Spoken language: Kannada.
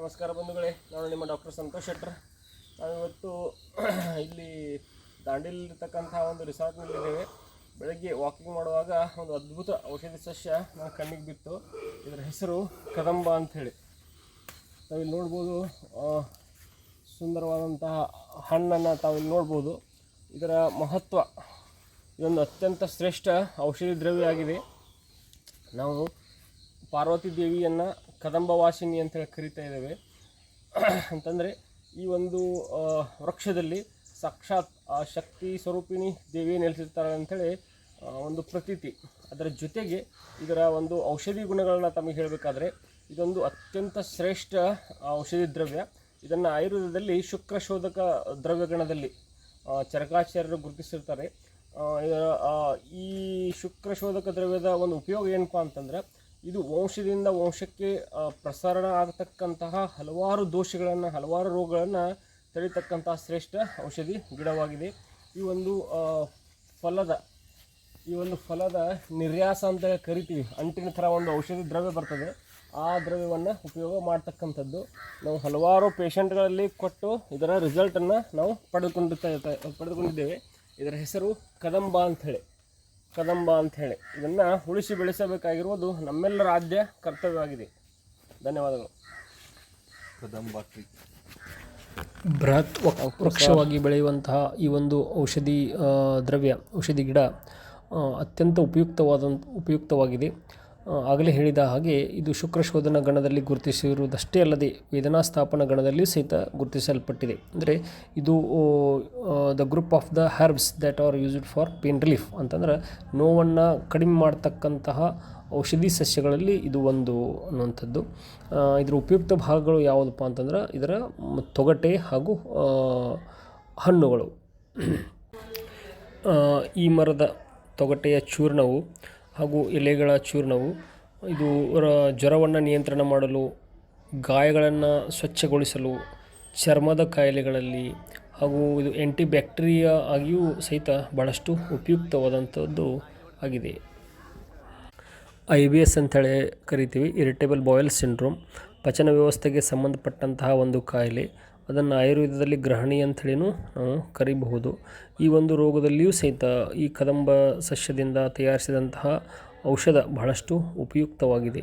ನಮಸ್ಕಾರ ಬಂಧುಗಳೇ, ನಾನು ನಿಮ್ಮ ಡಾಕ್ಟರ್ ಸಂತೋಷ್ ಶೆಟ್ಟರ್. ನಾವಿವತ್ತು ಇಲ್ಲಿ ದಾಂಡೇಲಿರ್ತಕ್ಕಂಥ ಒಂದು ರಿಸಾರ್ಟ್ನಲ್ಲಿದ್ದೇವೆ ಬೆಳಗ್ಗೆ ವಾಕಿಂಗ್ ಮಾಡುವಾಗ ಒಂದು ಅದ್ಭುತ ಔಷಧಿ ಸಸ್ಯ ನಮ್ಮ ಕಣ್ಣಿಗೆ ಬಿತ್ತು. ಇದರ ಹೆಸರು ಕದಂಬ ಅಂಥೇಳಿ. ನಾವಿಲ್ಲಿ ನೋಡ್ಬೋದು ಸುಂದರವಾದಂತಹ ಹಣ್ಣನ್ನು ತಾವಿಲ್ಲಿ ನೋಡ್ಬೋದು. ಇದರ ಮಹತ್ವ, ಇದೊಂದು ಅತ್ಯಂತ ಶ್ರೇಷ್ಠ ಔಷಧಿ ದ್ರವ್ಯ ಆಗಿದೆ ನಾವು ಪಾರ್ವತಿ ದೇವಿಯನ್ನು ಕದಂಬವಾಸಿನಿ ಅಂತೇಳಿ ಕರಿತಾ ಇದ್ದೇವೆ. ಅಂತಂದರೆ ಈ ಒಂದು ವೃಕ್ಷದಲ್ಲಿ ಸಾಕ್ಷಾತ್ ಆ ಶಕ್ತಿ ಸ್ವರೂಪಿಣಿ ದೇವಿ ನೆಲೆಸಿರ್ತಾರೆ ಅಂಥೇಳಿ ಒಂದು ಪ್ರತೀತಿ. ಅದರ ಜೊತೆಗೆ ಇದರ ಒಂದು ಔಷಧಿ ಗುಣಗಳನ್ನ ತಮಗೆ ಹೇಳಬೇಕಾದ್ರೆ, ಇದೊಂದು ಅತ್ಯಂತ ಶ್ರೇಷ್ಠ ಔಷಧಿ ದ್ರವ್ಯ. ಇದನ್ನು ಆಯುರ್ವೇದದಲ್ಲಿ ಶುಕ್ರಶೋಧಕ ದ್ರವ್ಯಗಣದಲ್ಲಿ ಚರಕಾಚಾರ್ಯರು ಗುರುತಿಸಿರ್ತಾರೆ. ಇದರ ಈ ಶುಕ್ರಶೋಧಕ ದ್ರವ್ಯದ ಒಂದು ಉಪಯೋಗ ಏನಪ್ಪ ಅಂತಂದ್ರೆ ಇದು ವಂಶದಿಂದ ವಂಶಕ್ಕೆ ಪ್ರಸರಣ ಆಗತಕ್ಕಂತಹ ಹಲವಾರು ದೋಷಗಳನ್ನು, ಹಲವಾರು ರೋಗಗಳನ್ನು ತಡೆಯತಕ್ಕಂತಹ ಶ್ರೇಷ್ಠ ಔಷಧಿ ಗಿಡವಾಗಿದೆ. ಈ ಒಂದು ಫಲದ, ಈ ಒಂದು ಫಲದ ನಿರ್ಯಾಸ ಅಂತ ಕರಿತೀವಿ. ಅಂಟಿನ ಥರ ಒಂದು ಔಷಧಿ ದ್ರವ್ಯ ಬರ್ತದೆ. ಆ ದ್ರವ್ಯವನ್ನು ಉಪಯೋಗ ಮಾಡ್ತಕ್ಕಂಥದ್ದು. ನಾವು ಹಲವಾರು ಪೇಷಂಟ್ಗಳಲ್ಲಿ ಕೊಟ್ಟು ಇದರ ರಿಸಲ್ಟನ್ನು ನಾವು ಪಡೆದುಕೊಂಡಿರ್ತಾ ಪಡೆದುಕೊಂಡಿದ್ದೇವೆ. ಇದರ ಹೆಸರು ಕದಂಬ ಅಂಥೇಳಿ ಕದಂಬ ಅಂಥೇಳಿ ಇದನ್ನು ಉಳಿಸಿ ಬೆಳೆಸಬೇಕಾಗಿರುವುದು ನಮ್ಮೆಲ್ಲರ ಆದ್ಯ ಕರ್ತವ್ಯವಾಗಿದೆ. ಧನ್ಯವಾದಗಳು. ಕದಂಬ ಟ್ರೀ ಬೃಹತ್ ವಕ್- ವೃಕ್ಷವಾಗಿ ಬೆಳೆಯುವಂತಹ ಈ ಒಂದು ಔಷಧಿ ದ್ರವ್ಯ ಔಷಧಿ ಗಿಡ ಅತ್ಯಂತ ಉಪಯುಕ್ತವಾದ ಉಪಯುಕ್ತವಾಗಿದೆ. ಆಗಲೇ ಹೇಳಿದ ಹಾಗೆ ಇದು ಶುಕ್ರ ಶೋಧನ ಗಣದಲ್ಲಿ ಗುರುತಿಸಿರುವುದಷ್ಟೇ ಅಲ್ಲದೆ ವೇದನಾ ಸ್ಥಾಪನ ಗಣದಲ್ಲಿ ಸಹಿತ ಗುರುತಿಸಲ್ಪಟ್ಟಿದೆ. ಅಂದರೆ ಇದು the group of the herbs that are used for pain relief ಅಂತಂದ್ರೆ ನೋವನ್ನು ಕಡಿಮೆ ಮಾಡ್ತಕ್ಕಂತಹ ಔಷಧಿ ಸಸ್ಯಗಳಲ್ಲಿ ಇದು ಒಂದು ಅನ್ನುವಂಥದ್ದು. ಇದರ ಉಪಯುಕ್ತ ಭಾಗಗಳು ಯಾವುದಪ್ಪ ಅಂತಂದ್ರೆ ಇದರ ತೊಗಟೆ ಹಾಗೂ ಹಣ್ಣುಗಳು. ಈ ಮರದ ತೊಗಟೆಯ ಚೂರ್ಣವು ಹಾಗೂ ಎಲೆಗಳ ಚೂರ್ಣವು, ಇದು ಜ್ವರವನ್ನು ನಿಯಂತ್ರಣ ಮಾಡಲು, ಗಾಯಗಳನ್ನು ಸ್ವಚ್ಛಗೊಳಿಸಲು, ಚರ್ಮದ ಕಾಯಿಲೆಗಳಲ್ಲಿ ಹಾಗೂ ಇದು ಆ್ಯಂಟಿ ಬ್ಯಾಕ್ಟೀರಿಯಾ ಆಗಿಯೂ ಸಹಿತ ಭಾಳಷ್ಟು ಉಪಯುಕ್ತವಾದಂಥದ್ದು ಆಗಿದೆ. ಐ ಬಿ ಎಸ್ ಅಂತೇಳಿ ಕರಿತೀವಿ ಇರಿಟೇಬಲ್ ಬಾಯಲ್ ಸಿಂಡ್ರೋಮ್ ಪಚನ ವ್ಯವಸ್ಥೆಗೆ ಸಂಬಂಧಪಟ್ಟಂತಹ ಒಂದು ಕಾಯಿಲೆ. ಅದನ್ನು ಆಯುರ್ವೇದದಲ್ಲಿ ಗ್ರಹಣಿ ಅಂಥೇಳಿನೂ ನಾವು ಕರಿಬಹುದು. ಈ ಒಂದು ರೋಗದಲ್ಲಿಯೂ ಸಹಿತ ಈ ಕದಂಬ ಸಸ್ಯದಿಂದ ತಯಾರಿಸಿದಂತಹ ಔಷಧ ಬಹಳಷ್ಟು ಉಪಯುಕ್ತವಾಗಿದೆ.